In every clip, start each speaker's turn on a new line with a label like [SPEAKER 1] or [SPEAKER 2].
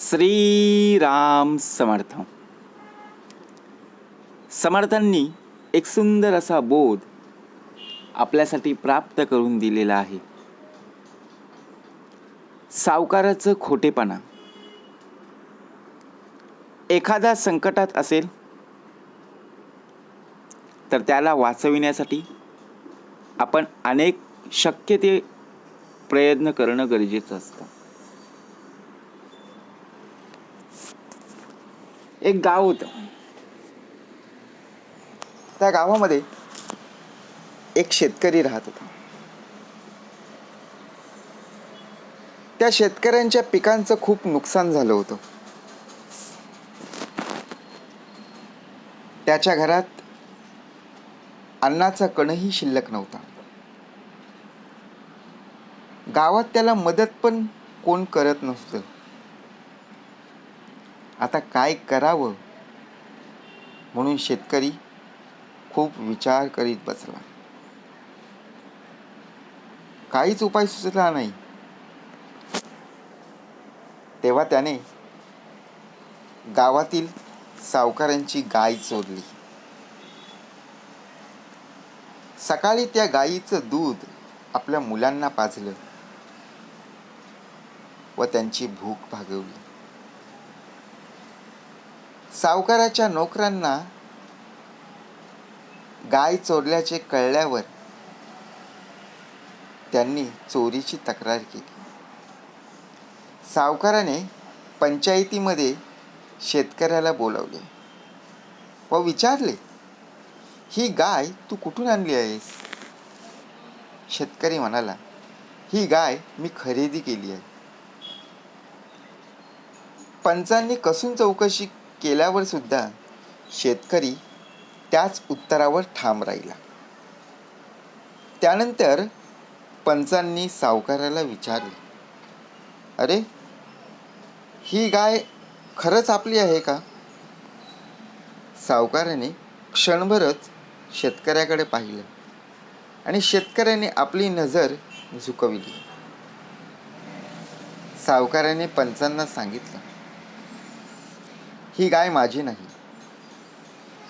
[SPEAKER 1] श्रीराम समर्थ. समर्थांनी एक सुंदर असा बोध आपल्यासाठी प्राप्त करून दिलेला आहे. सावकाराचं खोटेपणा. एखादा संकटात असेल तर त्याला वाचविण्यासाठी आपण अनेक शक्य ते प्रयत्न करणं गरजेचं असतं. एक गाव होतं. त्या गावामध्ये एक शेतकरी राहत होता. त्या शेतकऱ्यांच्या पिकांचं खूप नुकसान झालं होतं. त्याच्या घरात अन्नाचा कणही शिल्लक नव्हता. गावात त्याला मदत पण कोण करत नसतं आता काय करावं? म्हणून शेतकरी खूप विचार करीत बसला. काहीच उपाय सुचला नाही. तेव्हा त्याने गावातील सावकारांची गाय चोरली. सकाळी त्या गायीचं दूध आपल्या मुलांना पाजलं व त्यांची भूक भागवली. सावकाराच्या नोकरांना गाय चोरल्याचे कळल्यावर त्यांनी चोरीची तक्रार केली. सावकाराने पंचायतीमध्ये शेतकऱ्याला बोलावले व विचारले ही गाय तू कुठून आणली आहेस? शेतकरी म्हणाला ही गाय मी खरेदी केली आहे. पंचांनी कसून चौकशी केल्यावर सुद्धा शेतकरी त्याच उत्तरावर ठाम राहिला. त्यानंतर पंचांनी सावकाराला विचारले अरे ही गाय खरंच आपली आहे का? सावकाराने क्षणभरच शेतकऱ्याकडे पाहिलं आणि शेतकऱ्याने आपली नजर झुकविली. सावकाराने पंचांना सांगितलं ही गाय माझी नाही.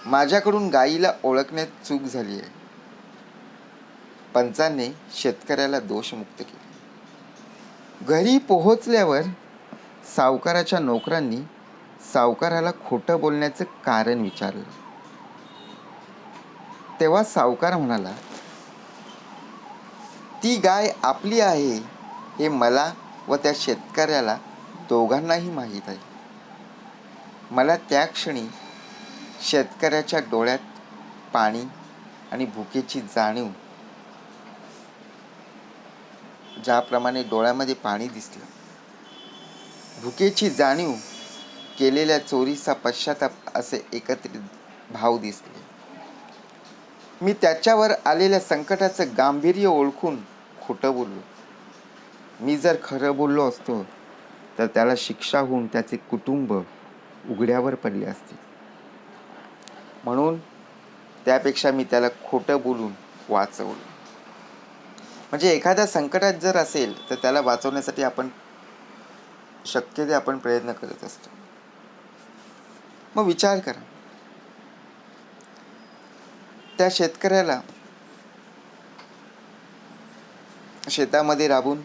[SPEAKER 1] माझ्याकडून गायीला ओळखण्यात चूक झाली आहे पंचांनी शेतकऱ्याला दोषमुक्त केले. घरी पोहोचल्यावर सावकाराच्या नोकरांनी सावकाराला खोटं बोलण्याचं कारण विचारलं. तेव्हा सावकार म्हणाला ती गाय आपली आहे हे मला व त्या शेतकऱ्याला दोघांनाही माहीत आहे. मला त्या क्षणी शेतकऱ्याच्या डोळ्यात पाणी आणि भुकेची जाणीव ज्याप्रमाणे डोळ्यामध्ये पाणी दिसलं. भुकेची जाणीव केलेल्या चोरीचा पश्चाताप असे एकत्रित भाव दिसले. मी त्याच्यावर आलेल्या संकटाचं गांभीर्य ओळखून खोटं बोललो. मी जर खरं बोललो असतो तर त्याला शिक्षा होऊन त्याचे कुटुंब उघड्यावर पडले असते. म्हणून त्यापेक्षा मी त्याला खोटं बोलून वाचवलं. म्हणजे एखाद्या संकटात जर असेल तर त्याला वाचवण्यासाठी आपण शक्य ते आपण प्रयत्न करत असतो. मग विचार करा. त्या शेतकऱ्याला शेतामध्ये राबून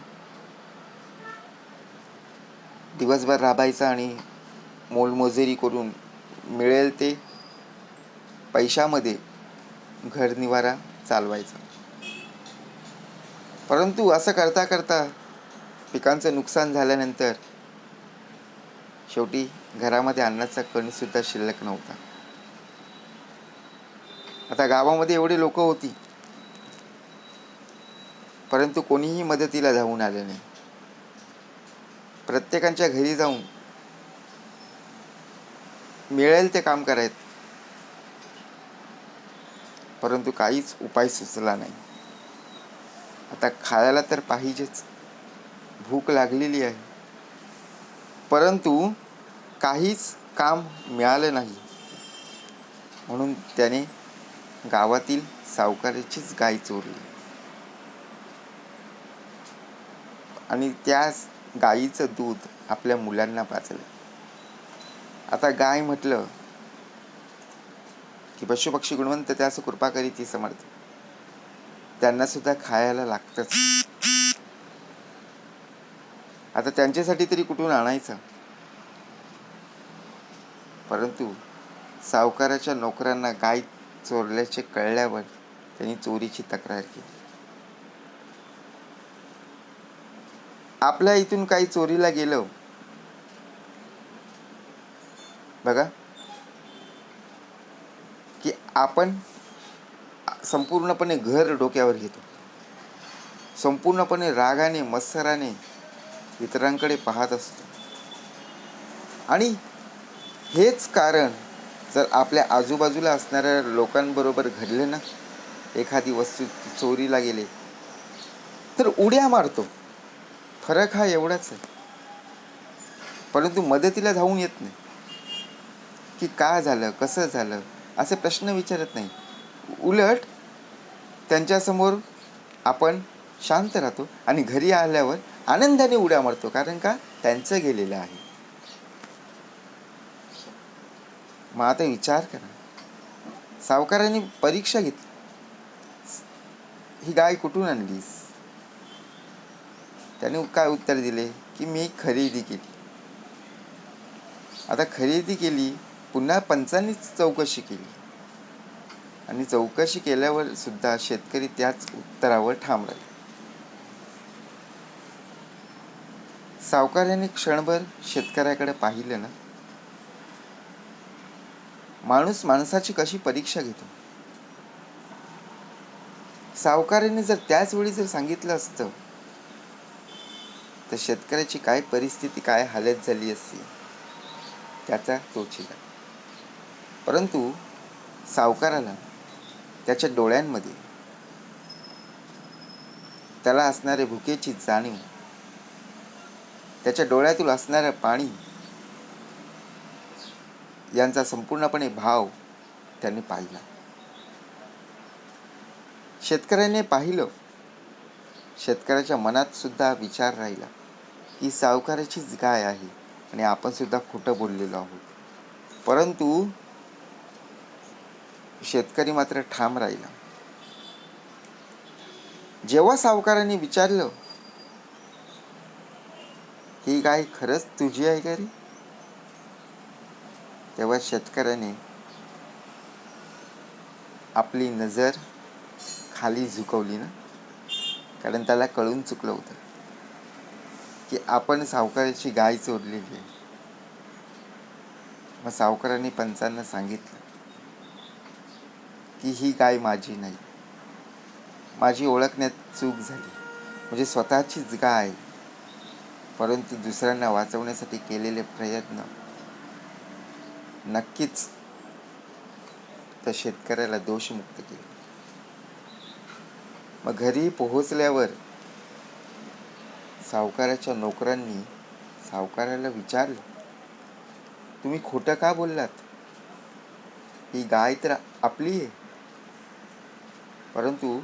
[SPEAKER 1] दिवसभर राबायचा आणि मोलमजुरी करून मिळेल ते पैशामध्ये घरनिवारा चालवायचा. परंतु असं करता करता पिकांचं नुकसान झाल्यानंतर शेवटी घरामध्ये अन्नाचा कणसुद्धा शिल्लक नव्हता. आता गावामध्ये एवढी लोक होती. परंतु कोणीही मदतीला धावून आले नाही. प्रत्येकांच्या घरी जाऊन मिळेल ते काम करायत परंतु काहीच उपाय सुचला नाही. आता खायला तर पाहिजेच. भूक लागलेली आहे. परंतु काहीच काम मिळालं नाही. म्हणून त्याने गावातील सावकाराचीच गाय चोरली. आणि त्या गाईचं दूध आपल्या मुलांना पाजलं. आता गाय म्हटलं की पशुपक्षी गुणवंत त्यास कृपा करीती समर्थ. त्यांना सुद्धा खायला लागतंच. आता त्यांच्यासाठी तरी कुठून आणायचं? परंतु सावकाराच्या नोकरांना गाय चोरल्याचे कळल्यावर त्यांनी चोरीची तक्रार केली. आपल्या इथून काही चोरीला गेलं बघा. की आपण संपूर्णपणे घर डोक्यावर घेतो. संपूर्णपणे रागाने मत्सराने इतरांकडे पाहत असतो. आणि हेच कारण जर आपल्या आजूबाजूला असणाऱ्या लोकांबरोबर घडले ना एखादी वस्तू चोरीला गेले तर उड्या मारतो. फरक हा एवढाच आहे. परंतु मदतीला धावून येत नाही. की का झालं कसं झालं असे प्रश्न विचारत नाही. उलट त्यांच्यासमोर आपण शांत राहतो आणि घरी आल्यावर आनंदाने उड्या मारतो कारण का? त्यांचं गेलेलं आहे. मग आता विचार करा. सावकाराने परीक्षा घेतली. ही गाय कुठून आणलीस? त्याने काय उत्तर दिले? की मी खरेदी केली. आता खरेदी केली पुन्हा पंचांनीच चौकशी केली. आणि चौकशी केल्यावर सुद्धा शेतकरी त्याच उत्तरावर ठाम राहिले सावकार्याने क्षणभर शेतकऱ्याकडे पाहिलं ना? माणूस माणसाची कशी परीक्षा घेतो? सावकाराने जर त्याच वेळी जर सांगितलं असतं तर शेतकऱ्याची काय परिस्थिती काय हालत झाली असती? त्याचा तोचिला परंतु सावकाराला त्याच्या डोळ्यांमध्ये त्याला असणारे भुकेची जाणीव त्याच्या डोळ्यातून असणारं पाणी यांचा संपूर्णपणे भाव त्यांनी पाहिला. शेतकऱ्याने पाहिलं शेतकऱ्याच्या मनात सुद्धा विचार राहिला की सावकाराचीच गाय आहे आणि आपण सुद्धा खोटं बोललेलो आहोत. परंतु शेतकरी मात्र ठाम राहिला. जेव्हा सावकारांनी विचारलं ही गाय खरंच तुझी आहे का रे तेव्हा शेतकऱ्याने आपली नजर खाली झुकवली ना. कारण त्याला कळून चुकलं होतं की आपण सावकाराची गाय चोरलेली आहे. मग सावकारांनी पंचांना सांगितलं की ही गाय माझी नाही. माझी ओळखण्यात चूक झाली. म्हणजे स्वतःचीच गाय. परंतु दुसऱ्यांना वाचवण्यासाठी केलेले प्रयत्न नक्कीच त्या शेतकऱ्याला दोषमुक्त केले. मग घरी पोहोचल्यावर सावकाराच्या नोकरांनी सावकाराला विचारलं तुम्ही खोटं का बोललात? ही गाय तर आपली आहे. परंतु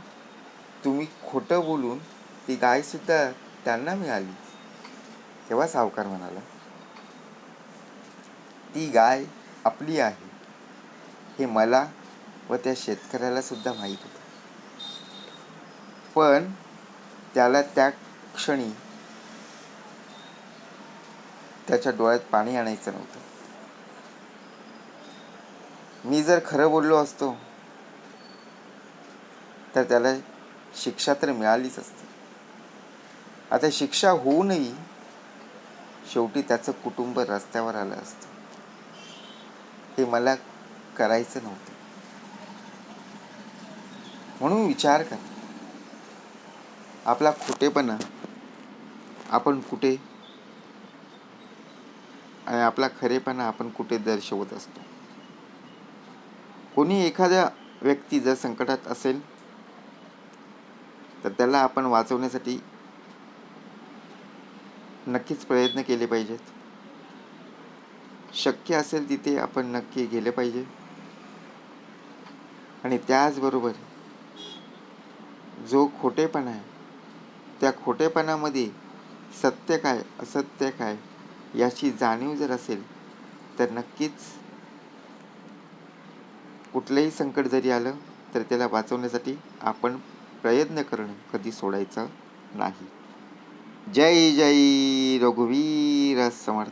[SPEAKER 1] तुम्ही खोटं बोलून ती गायसुद्धा त्यांना मिळाली. तेव्हा सावकार म्हणाला ती गाय आपली आहे. हे मला व त्या शेतकऱ्याला सुद्धा माहीत होतं. पण त्याला त्या क्षणी त्याच्या डोळ्यात पाणी आणायचं नव्हतं. मी जर खरं बोललो असतो तर त्याला शिक्षा तर मिळालीच असते. आता शिक्षा होऊनही शेवटी त्याचं कुटुंब रस्त्यावर आलं असतं. हे मला करायचं नव्हतं. म्हणून विचार कर. आपला खोटेपणा आपण कुठे आणि आपला खरेपणा आपण कुठे दर्शवत असतो? कोणी एखाद्या व्यक्ती जर संकटात असेल तर त्याला आपण वाचवण्यासाठी नक्कीच प्रयत्न केले पाहिजेत. शक्य असेल तिथे आपण नक्की गेले पाहिजे. आणि त्याचबरोबर जो खोटेपणा आहे त्या खोटेपणामध्ये सत्य काय असत्य काय याची जाणीव जर असेल तर नक्कीच कुठलंही संकट जरी आलं तर त्याला वाचवण्यासाठी आपण प्रयत्न करणं कधी सोडायचं नाही. जय जय रघुवीर समर्थ.